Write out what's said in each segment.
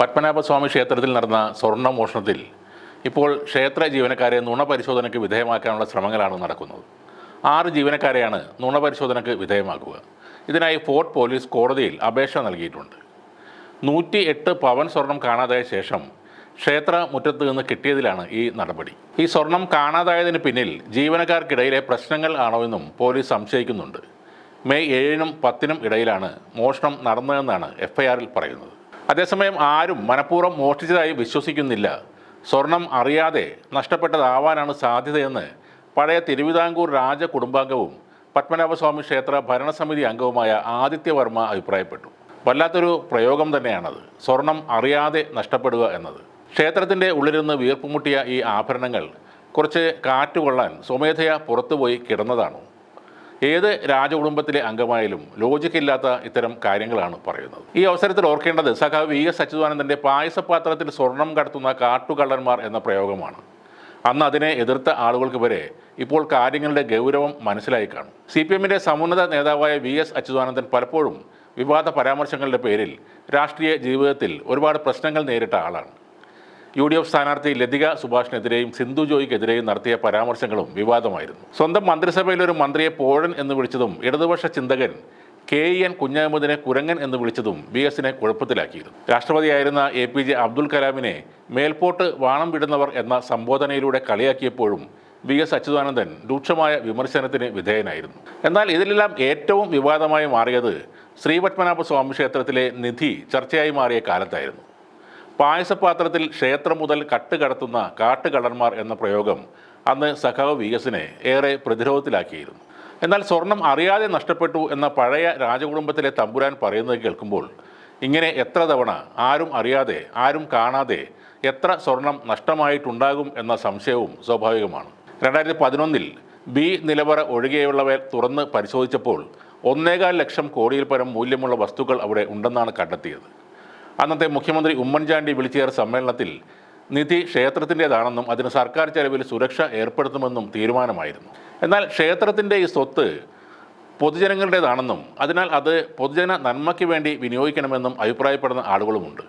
പത്മനാഭസ്വാമി ക്ഷേത്രത്തിൽ നടന്ന സ്വർണ മോഷണത്തിൽ ഇപ്പോൾ ക്ഷേത്ര ജീവനക്കാരെ നുണ പരിശോധനയ്ക്ക് വിധേയമാക്കാനുള്ള ശ്രമങ്ങളാണ് നടക്കുന്നത്. ആറ് ജീവനക്കാരെയാണ് നുണ പരിശോധനയ്ക്ക് വിധേയമാക്കുക. ഇതിനായി ഫോർട്ട് പോലീസ് കോടതിയിൽ അപേക്ഷ നൽകിയിട്ടുണ്ട്. നൂറ്റി എട്ട് പവൻ സ്വർണം കാണാതായ ശേഷം ക്ഷേത്ര മുറ്റത്ത് നിന്ന് കിട്ടിയതിലാണ് ഈ നടപടി. ഈ സ്വർണം കാണാതായതിന് പിന്നിൽ ജീവനക്കാർക്കിടയിലെ പ്രശ്നങ്ങൾ ആണോ എന്നും പോലീസ് സംശയിക്കുന്നുണ്ട്. മെയ് ഏഴിനും പത്തിനും ഇടയിലാണ് മോഷണം നടന്നതെന്നാണ് എഫ്ഐആറിൽ പറയുന്നത്. അതേസമയം ആരും മനഃപൂർവം മോഷ്ടിച്ചതായി വിശ്വസിക്കുന്നില്ല. സ്വർണം അറിയാതെ നഷ്ടപ്പെട്ടതാവാനാണ് സാധ്യതയെന്ന് പഴയ തിരുവിതാംകൂർ രാജകുടുംബാംഗവും പത്മനാഭസ്വാമി ക്ഷേത്ര ഭരണസമിതി അംഗവുമായ ആദിത്യവർമ്മ അഭിപ്രായപ്പെട്ടു. വല്ലാത്തൊരു പ്രയോഗം തന്നെയാണത് സ്വർണം അറിയാതെ നഷ്ടപ്പെടുക എന്നത്. ക്ഷേത്രത്തിന്റെ ഉള്ളിലിരുന്ന് വീർപ്പുമുട്ടിയ ഈ ആഭരണങ്ങൾ കുറച്ച് കാറ്റുകൊള്ളാൻ സ്വമേധയാ പുറത്തുപോയി കിടന്നതാണോ. ഏത് രാജകുടുംബത്തിലെ അംഗമായാലും ലോജിക്കില്ലാത്ത ഇത്തരം കാര്യങ്ങളാണ് പറയുന്നത്. ഈ അവസരത്തിൽ ഓർക്കേണ്ടത് സഖാവ് വി എസ് അച്യുതാനന്ദന്റെ പായസപാത്രത്തിൽ സ്വർണം കടത്തുന്ന കാട്ടുകള്ളന്മാർ എന്ന പ്രയോഗമാണ്. അന്ന് അതിനെ എതിർത്ത ആളുകൾക്ക് വരെ ഇപ്പോൾ കാര്യങ്ങളുടെ ഗൗരവം മനസ്സിലായി കാണും. സി പി എമ്മിന്റെ സമുന്നത നേതാവായ വി എസ് അച്യുതാനന്ദൻ പലപ്പോഴും വിവാദ പരാമർശങ്ങളുടെ പേരിൽ രാഷ്ട്രീയ ജീവിതത്തിൽ ഒരുപാട് പ്രശ്നങ്ങൾ നേരിട്ട ആളാണ്. യു ഡി എഫ് സ്ഥാനാർത്ഥി ലതിക സുഭാഷിനെതിരെയും സിന്ധു ജോയിക്കെതിരെയും നടത്തിയ പരാമർശങ്ങളും വിവാദമായിരുന്നു. സ്വന്തം മന്ത്രിസഭയിൽ ഒരു മന്ത്രിയെ പോഴൻ എന്ന് വിളിച്ചതും ഇടതുപക്ഷ ചിന്തകൻ കെ ഇ എൻ കുഞ്ഞഹമ്മദിനെ കുരങ്ങൻ എന്ന് വിളിച്ചതും ബി എസിനെ കുഴപ്പത്തിലാക്കിയിരുന്നു. രാഷ്ട്രപതിയായിരുന്ന എ പി ജെ അബ്ദുൽ കലാമിനെ മേൽപോട്ട് വാണം വിടുന്നവർ എന്ന സംബോധനയിലൂടെ കളിയാക്കിയപ്പോഴും വി എസ് അച്യുതാനന്ദൻ രൂക്ഷമായ വിമർശനത്തിന് വിധേയനായിരുന്നു. എന്നാൽ ഇതിലെല്ലാം ഏറ്റവും വിവാദമായി മാറിയത് ശ്രീപത്മനാഭ സ്വാമി ക്ഷേത്രത്തിലെ നിധി ചർച്ചയായി മാറിയ കാലത്തായിരുന്നു. പായസപാത്രത്തിൽ ക്ഷേത്രം മുതൽ കട്ട് കടത്തുന്ന കാട്ടുകള്ളന്മാർ എന്ന പ്രയോഗം അന്ന് സഖാവ് വി എസിനെ ഏറെ പ്രതിരോധത്തിലാക്കിയിരുന്നു. എന്നാൽ സ്വർണം അറിയാതെ നഷ്ടപ്പെട്ടു എന്ന പഴയ രാജകുടുംബത്തിലെ തമ്പുരാൻ പറയുന്നത് കേൾക്കുമ്പോൾ ഇങ്ങനെ എത്ര തവണ ആരും അറിയാതെ ആരും കാണാതെ എത്ര സ്വർണം നഷ്ടമായിട്ടുണ്ടാകും എന്ന സംശയവും സ്വാഭാവികമാണ്. രണ്ടായിരത്തി പതിനൊന്നിൽ ബി നിലവറ ഒഴികെയുള്ളവ തുറന്ന് പരിശോധിച്ചപ്പോൾ ഒന്നേകാൽ ലക്ഷം കോടിയിൽ പരം മൂല്യമുള്ള വസ്തുക്കൾ അവിടെ ഉണ്ടെന്നാണ് കണ്ടെത്തിയത്. അന്നത്തെ മുഖ്യമന്ത്രി ഉമ്മൻചാണ്ടി വിളിച്ചേർ സമ്മേളനത്തിൽ നിധി ക്ഷേത്രത്തിന്റെതാണെന്നും അതിന് സർക്കാർ ചെലവിൽ സുരക്ഷ ഏർപ്പെടുത്തുമെന്നും തീരുമാനമായിരുന്നു. എന്നാൽ ക്ഷേത്രത്തിന്റെ ഈ സ്വത്ത് പൊതുജനങ്ങളുടേതാണെന്നും അതിനാൽ അത് പൊതുജന നന്മയ്ക്ക് വേണ്ടി വിനിയോഗിക്കണമെന്നും അഭിപ്രായപ്പെടുന്ന ആളുകളുമുണ്ട്.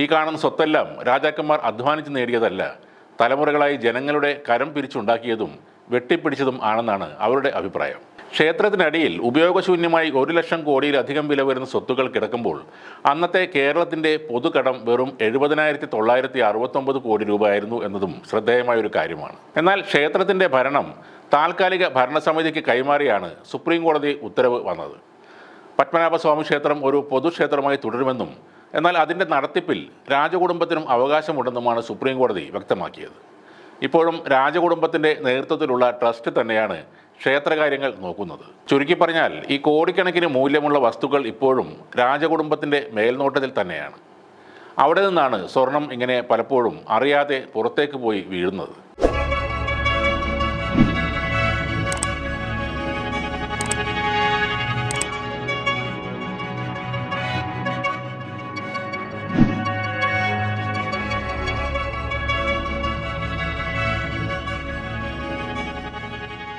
ഈ കാണുന്ന സ്വത്തെല്ലാം രാജാക്കന്മാർ അധ്വാനിച്ച് നേടിയതല്ല തലമുറകളായി ജനങ്ങളുടെ കരം പിരിച്ചുണ്ടാക്കിയതും വെട്ടിപ്പിടിച്ചതും ആണെന്നാണ് അവരുടെ അഭിപ്രായം. ക്ഷേത്രത്തിനടിയിൽ ഉപയോഗശൂന്യമായി ഒരു ലക്ഷം കോടിയിലധികം വില വരുന്ന സ്വത്തുക്കൾ കിടക്കുമ്പോൾ അന്നത്തെ കേരളത്തിന്റെ പൊതുകടം വെറും എഴുപതിനായിരത്തി തൊള്ളായിരത്തി അറുപത്തൊമ്പത് കോടി രൂപയായിരുന്നു എന്നതും ശ്രദ്ധേയമായ ഒരു കാര്യമാണ്. എന്നാൽ ക്ഷേത്രത്തിന്റെ ഭരണം താൽക്കാലിക ഭരണസമിതിക്ക് കൈമാറിയാണ് സുപ്രീം കോടതി ഉത്തരവ് വന്നത്. പത്മനാഭസ്വാമി ക്ഷേത്രം ഒരു പൊതുക്ഷേത്രമായി തുടരുമെന്നും എന്നാൽ അതിന്റെ നടത്തിപ്പിൽ രാജകുടുംബത്തിനും അവകാശമുണ്ടെന്നുമാണ് സുപ്രീം കോടതി വ്യക്തമാക്കിയത്. ഇപ്പോഴും രാജകുടുംബത്തിന്റെ നേതൃത്വത്തിലുള്ള ട്രസ്റ്റ് തന്നെയാണ് ക്ഷേത്രകാര്യങ്ങൾ നോക്കുന്നത്. ചുരുക്കി പറഞ്ഞാൽ ഈ കോടിക്കണക്കിന് മൂല്യമുള്ള വസ്തുക്കൾ ഇപ്പോഴും രാജകുടുംബത്തിന്റെ മേൽനോട്ടത്തിൽ തന്നെയാണ്. അവിടെ നിന്നാണ് സ്വർണം ഇങ്ങനെ പലപ്പോഴും അറിയാതെ പുറത്തേക്ക് പോയി വീഴുന്നത്.